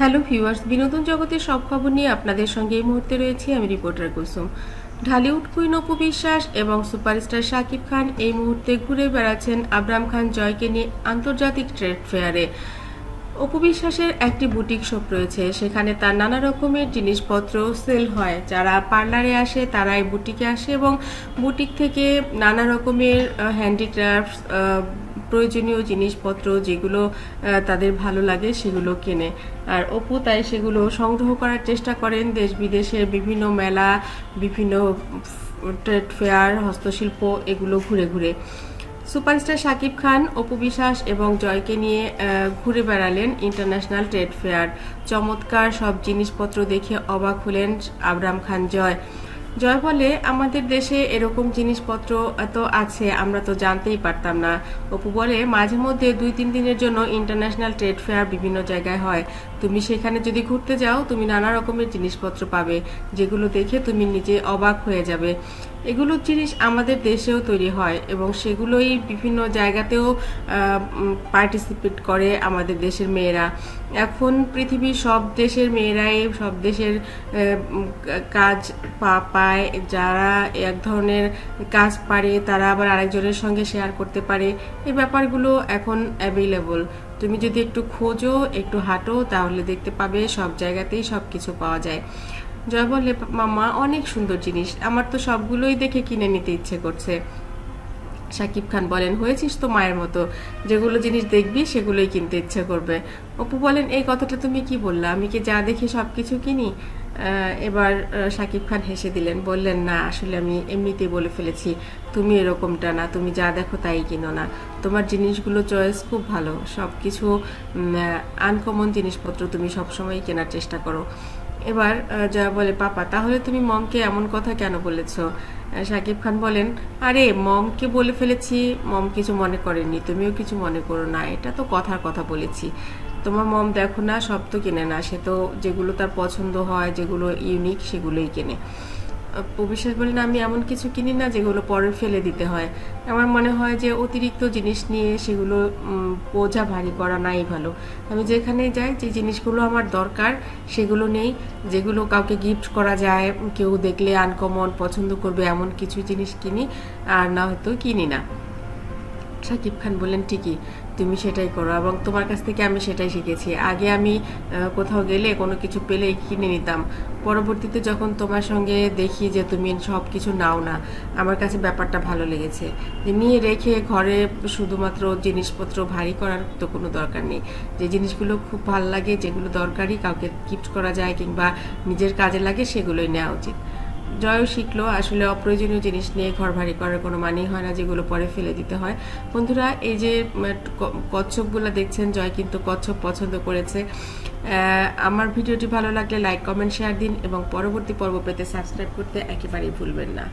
Hello viewers, বিনোদন জগতের সব খবর নিয়ে আপনাদের সঙ্গে এই মুহূর্তে রয়েছি আমি রিপোর্টার কুসুম। ঢালিউড কুইন অপু বিশ্বাস এবং সুপারস্টার শাকিব খান এই মুহূর্তে ঘুরে বেড়াচ্ছেন আবরাম খান জয়কে নিয়ে আন্তর্জাতিক ট্রেড ফেয়ারে। অপু বিশ্বাসের একটি বুটিক শপ রয়েছে। সেখানে তার নানা রকমের জিনিসপত্র সেল হয়। যারা পার্লারে আসে তারা এই বুটিকে আসে এবং বুটিক থেকে নানা রকমের হ্যান্ডিক্রাফটস প্রয়োজনীয় জিনিসপত্র যেগুলো তাদের ভালো লাগে সেগুলো কেনে। আর অপু তাই সেগুলো সংগ্রহ করার চেষ্টা করেন। দেশ বিদেশের বিভিন্ন মেলা, বিভিন্ন ট্রেড ফেয়ার, হস্তশিল্প এগুলো ঘুরে ঘুরে। সুপারস্টার শাকিব খান, অপু বিশ্বাস এবং জয়কে নিয়ে ঘুরে বেড়ালেন ইন্টারন্যাশনাল ট্রেড ফেয়ার। চমৎকার সব জিনিসপত্র দেখে অবাক হলেন আবরাম খান জয়। জয় বলে, আমাদের দেশে এরকম জিনিসপত্র এত আছে, আমরা তো জানতেই পারতাম না। অপু বলে মাঝে মধ্যে দুই তিন দিনের জন্য ইন্টারন্যাশনাল ট্রেড ফেয়ার বিভিন্ন জায়গায় হয়। তুমি সেখানে যদি ঘুরতে যাও, তুমি নানা রকমের জিনিসপত্র পাবে, যেগুলো দেখে তুমি নিজে অবাক হয়ে যাবে। এগুলো জিনিস আমাদের দেশেও তৈরি হয় এবং সেগুলোই বিভিন্ন জায়গাতেও পার্টিসিপেট করে আমাদের দেশের মেয়েরা। এখন পৃথিবীর সব দেশের মেয়েরাই সব দেশের কাজ পায়। যারা এক ধরনের কাজ পারে, তারা আবার আরেকজনের সঙ্গে শেয়ার করতে পারে। এই ব্যাপারগুলো এখন অ্যাভেলেবল তুমি যদি একটু খোঁজো, একটু হাঁটো, তাহলে দেখতে পাবে সব জায়গাতেই সব কিছু পাওয়া যায়। জয় বললে মামা অনেক সুন্দর জিনিস। আমার তো সবগুলোই দেখে কিনে নিতে ইচ্ছে করছে। শাকিব খান বলেন, হয়েছিস তো মায়ের মতো। যেগুলো জিনিস দেখবি, সেগুলোই কিনতে ইচ্ছে করবে। অপু বলেন, এই কথাটা তুমি কি বললা? আমি কি যা দেখি সব কিছু কিনি এবার শাকিব খান হেসে দিলেন, বললেন, না, আসলে আমি এমনিতেই বলে ফেলেছি, তুমি এরকমটা না, তুমি যা দেখো তাই কিনো না। তোমার জিনিসগুলো চয়েস খুব ভালো সব কিছু আনকমন জিনিসপত্র তুমি সবসময় কেনার চেষ্টা করো। এবার জয়া বলে, পাপা, তাহলে তুমি মমকে এমন কথা কেন বলেছ? শাকিব খান বলেন, আরে, মমকে বলে ফেলেছি, মম কিছু মনে করেনি, তুমিও কিছু মনে করো না, এটা তো কথার কথা বলেছি। তোমার মম দেখো না, সব তো কেনে না, সে তো যেগুলো তার পছন্দ হয়, যেগুলো ইউনিক সেগুলোই কেনে। অবিশ্বাস বলেন আমি এমন কিছু কিনি না যেগুলো পরে ফেলে দিতে হয়। আমার মনে হয় যে অতিরিক্ত জিনিস নিয়ে সেগুলো বোঝা ভারী, করা নাই ভালো। আমি যেখানে যাই, যে জিনিসগুলো আমার দরকার, সেগুলো নেই। যেগুলো কাউকে গিফট করা যায়, কেউ দেখলে আনকমন পছন্দ করবে, এমন কিছু জিনিস কিনি, আর না হয়তো কিনি না। সাকিব খান বললেন, ঠিকই। তুমি সেটাই করো এবং তোমার কাছ থেকে আমি সেটাই শিখেছি। আগে আমি কোথাও গেলে কোনো কিছু পেলে কিনে নিতাম। পরবর্তীতে যখন তোমার সঙ্গে দেখি যে তুমি সব কিছু নাও না, আমার কাছে ব্যাপারটা ভালো লেগেছে। যে নিয়ে রেখে ঘরে শুধুমাত্র জিনিসপত্র ভারী করার তো কোনো দরকার নেই। যে জিনিসগুলো খুব ভালো লাগে, যেগুলো দরকারি কাউকে গিফট করা যায় কিংবা নিজের কাজে লাগে, সেগুলোই নেওয়া উচিত। জয়ও শিখলো, আসলে অপ্রয়োজনীয় জিনিস নিয়ে ঘর ভারী করার কোনো মানেই হয় না, যেগুলো পরে ফেলে দিতে হয়। বন্ধুরা, এই যে কচ্ছপগুলো দেখছেন, জয় কিন্তু কচ্ছপ পছন্দ করেছে। আমার ভিডিওটি ভালো লাগলে লাইক, কমেন্ট, শেয়ার দিন এবং পরবর্তী পর্ব পেতে সাবস্ক্রাইব করতে একেবারেই ভুলবেন না।